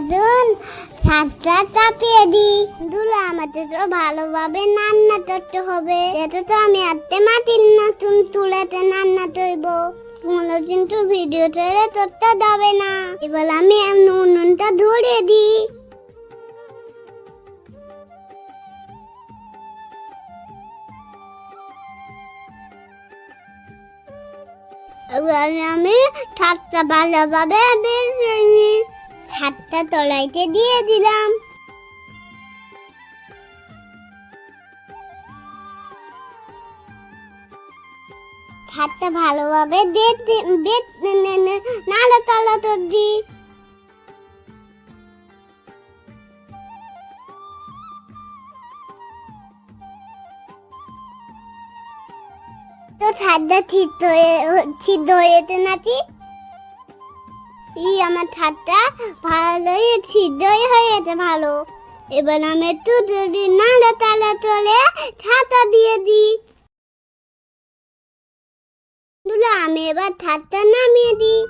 আসুন সাতটা চাপিয়ে দি দুলা আমাদের তো ভালোভাবে রান্না করতে হবে। এটা তো আমি আত্মে মাটির নতুন তুলেতে রান্না তৈব। কোনো কিন্তু ভিডিও করতে যাবে না। এবার আমি উনুনটা ধরিয়ে দিই। আমি ছাদটা ভালোভাবে ছাদটা তলাইতে দিয়ে দিলাম। ছাদটা ভালোভাবে নালে তলা তো দিই তো ছাদটা ছিদ্র হয়ে ছিদ্র হয়েছে নাকি ই, আমার ছাদটা ভালোই ছিদ্রই হয়েছে ভালো। এবার আমি একটু যদি নালে তালে চলে ছাতা দিয়ে দিই। আমি এবার ছাদটা নামিয়ে দিই।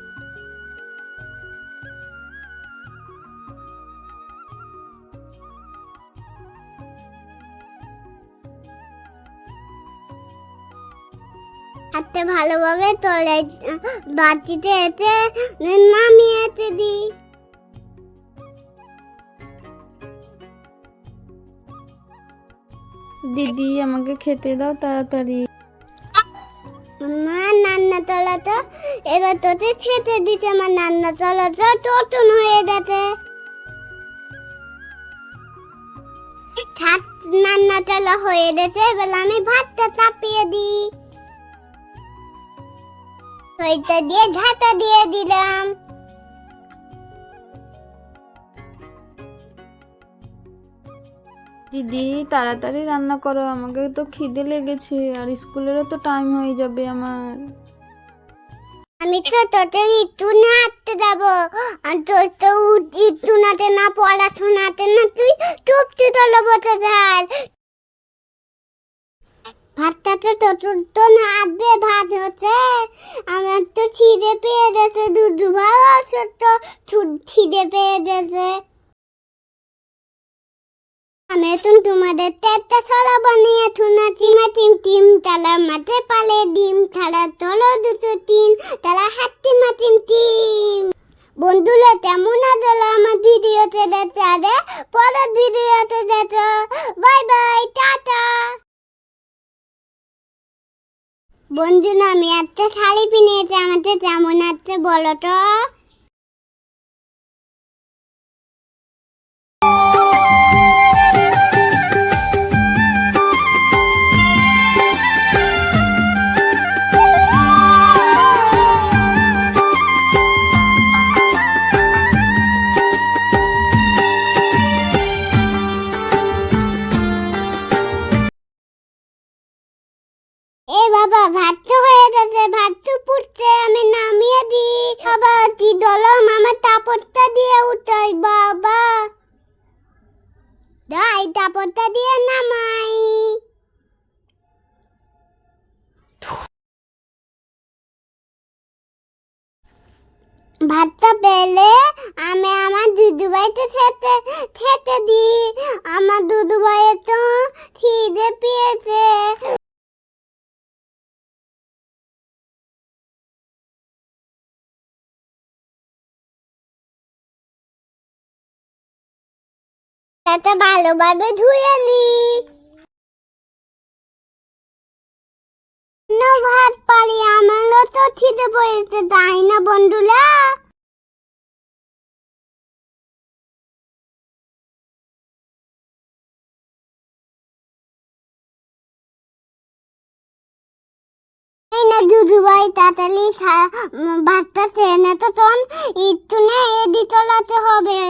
হাতটা ভালোভাবে তোলে বাটিতে এতে নামিয়ে এতে দিই। দিদি আমাকে খেতে দাও তাড়াতাড়ি। মা নান্না তলা তো এবার তোতে খেতে দিতে আমার নান্না তলা তো টটন হয়ে ছাদ নান্না তলা হয়ে গেছে এবার আমি ভাতটা চাপিয়ে দিই। ওইটা দিয়ে ঝাঁটা দিয়ে দিলাম। দিদি তাড়াতাড়ি রান্না করো আমাকে তো খিদে লেগেছে আর স্কুলেরও তো টাইম হয়ে যাবে আমার। আমি তো তোকে একটু না হাঁটতে যাব। আর তোর তো একটু নাতে না পড়াশোনাতে না তুই চুপটি তলে বসে যার ভাতটা তো তোর তো না আসবে ভাত হচ্ছে। খিদে পেয়ে গেছে, দুধু ভালো ছোট্ট খিদে পেয়ে গেছে। আমি এখন তোমাদের তেরটা ছড়া বানিয়ে থুনা চিমা টিম টিম, তালা, মাঠে পালে, ডিম খেলা তোলো দুটো তিন তারা হাত্তি মাটিম টিম বন্ধুরা কেমন আগেল আমার ভিডিওতে দেখতে আগে পরের ভিডিওতে দেখো বাই বাই টাটা বন্ধুরা আমি একটা শাড়ি কিনেছি আমাদের কেমন আছে বলো তো। বাবা ভাত ভাতটা পেলে আমি আমার দুদু ভাইতে খেতে খেতে দিই। আমার দুদু ভাইয়ের তো খিদে পেয়েছে। এটা ভালোভাবে ধুয়ে নি। ভাত পারি খিদে পড়েছে তাই না বন্ধুরা? না দুধু তাড়াতাড়ি ভাতটা চেনে তো তখন। একটু না এডি তোলাতে হবে।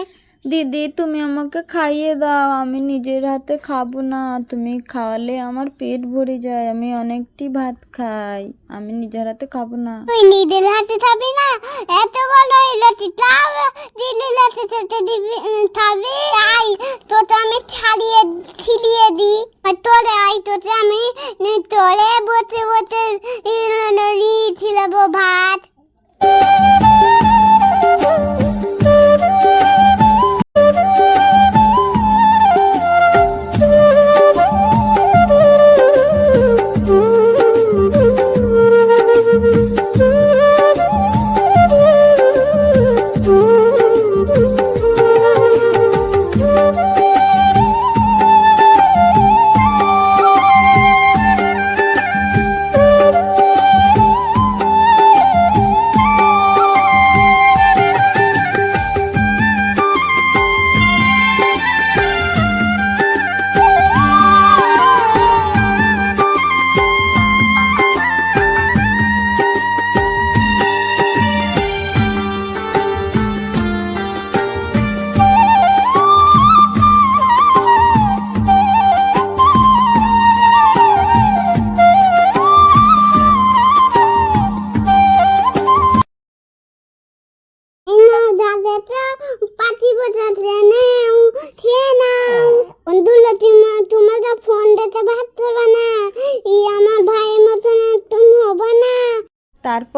দিদি, তুমি আমাকে খাইয়ে দাও। আমি নিজের হাতে খাব না। তুমি খাওয়ালে আমার পেট ভরে যায়। আমি অনেকটি ভাত খাই। আমি নিজের হাতে খাব না। তুই নিজের হাতে খাবি না? এত বড় ইলাচি। তাও দিলি লাচি খেতে দিবি খাবি? আই, তোকে আমি ছাড়িয়ে, ছিলিয়ে দিই। তোরে, আই, তোকে আমি, তোরে বসে বসে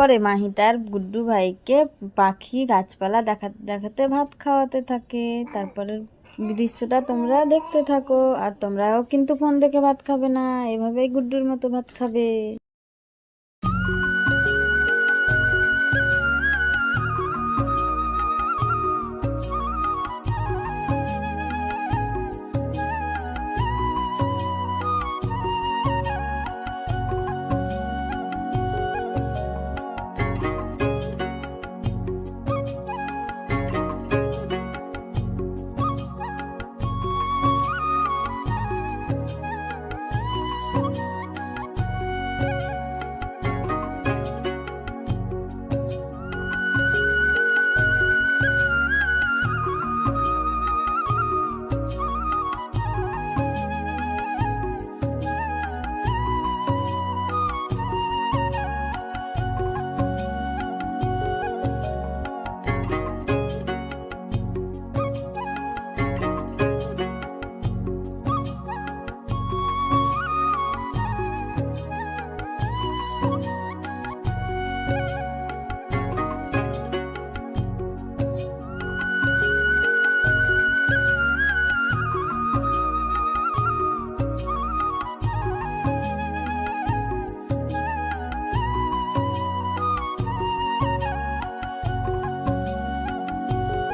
তারপরে মাহি তার গুড্ডু ভাইকে পাখি গাছপালা দেখা, দেখাতে, ভাত খাওয়াতে থাকে। তারপরে দৃশ্যটা তোমরা দেখতে থাকো, আর তোমরাও কিন্তু ফোন দেখে ভাত খাবে না। এভাবেই গুড্ডুর মতো ভাত খাবে।